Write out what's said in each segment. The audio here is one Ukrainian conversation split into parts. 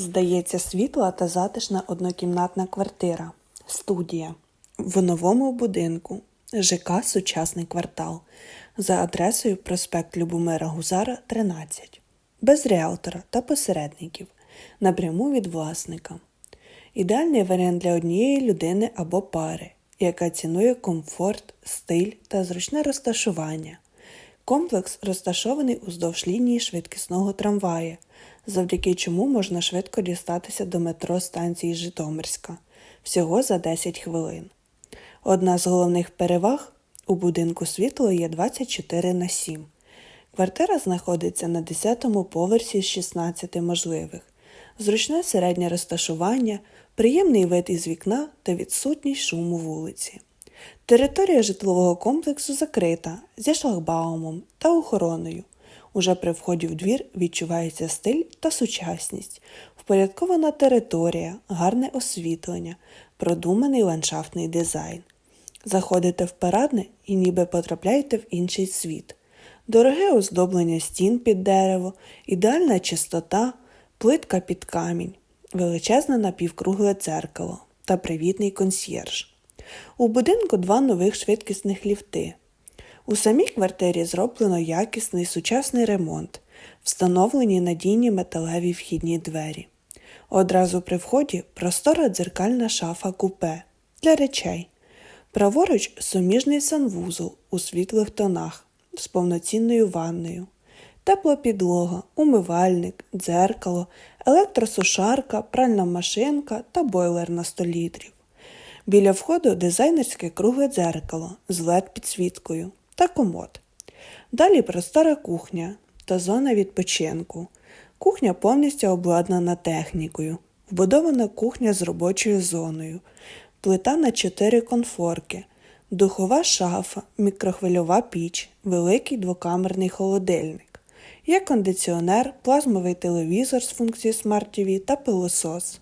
Здається, світла та затишна однокімнатна квартира. Студія. В новому будинку. ЖК Сучасний квартал. За адресою проспект Любомира Гузара, 13. Без реалтора та посередників. Напряму від власника. Ідеальний варіант для однієї людини або пари, яка цінує комфорт, стиль та зручне розташування. Комплекс розташований уздовж лінії швидкісного трамвая, завдяки чому можна швидко дістатися до метро станції Житомирська всього за 10 хвилин. Одна з головних переваг у будинку світло є 24 на 7. Квартира знаходиться на 10-му поверсі з 16 можливих. Зручне середнє розташування, приємний вид із вікна та відсутність шуму вулиці. Територія житлового комплексу закрита зі шлагбаумом та охороною. Уже при вході в двір відчувається стиль та сучасність, впорядкована територія, гарне освітлення, продуманий ландшафтний дизайн. Заходите в парадне і ніби потрапляєте в інший світ. Дороге оздоблення стін під дерево, ідеальна чистота, плитка під камінь, величезне напівкругле дзеркало та привітний консьєрж. У будинку два нових швидкісних ліфти. У самій квартирі зроблено якісний сучасний ремонт, встановлені надійні металеві вхідні двері. Одразу при вході простора дзеркальна шафа купе для речей. Праворуч суміжний санвузол у світлих тонах з повноцінною ванною. Тепла підлога, умивальник, дзеркало, електросушарка, пральна машинка та бойлер на 100 літрів. Біля входу дизайнерське кругле дзеркало з led підсвіткою та комод. Далі простора кухня та зона відпочинку. Кухня повністю обладнана технікою, вбудована кухня з робочою зоною, плита на 4 конфорки, духова шафа, мікрохвильова піч, великий двокамерний холодильник. Є кондиціонер, плазмовий телевізор з функцією Smart TV та пилосос.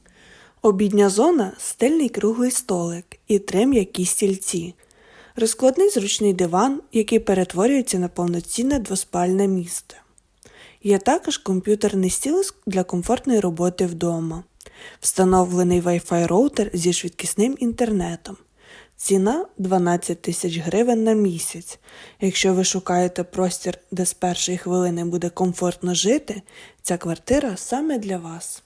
Обідня зона стильний круглий столик і три м'які стільці. Розкладний зручний диван, який перетворюється на повноцінне двоспальне місце. Є також комп'ютерний стіл для комфортної роботи вдома, встановлений Wi-Fi роутер зі швидкісним інтернетом. Ціна 12 тисяч гривень на місяць. Якщо ви шукаєте простір, де з першої хвилини буде комфортно жити, ця квартира саме для вас.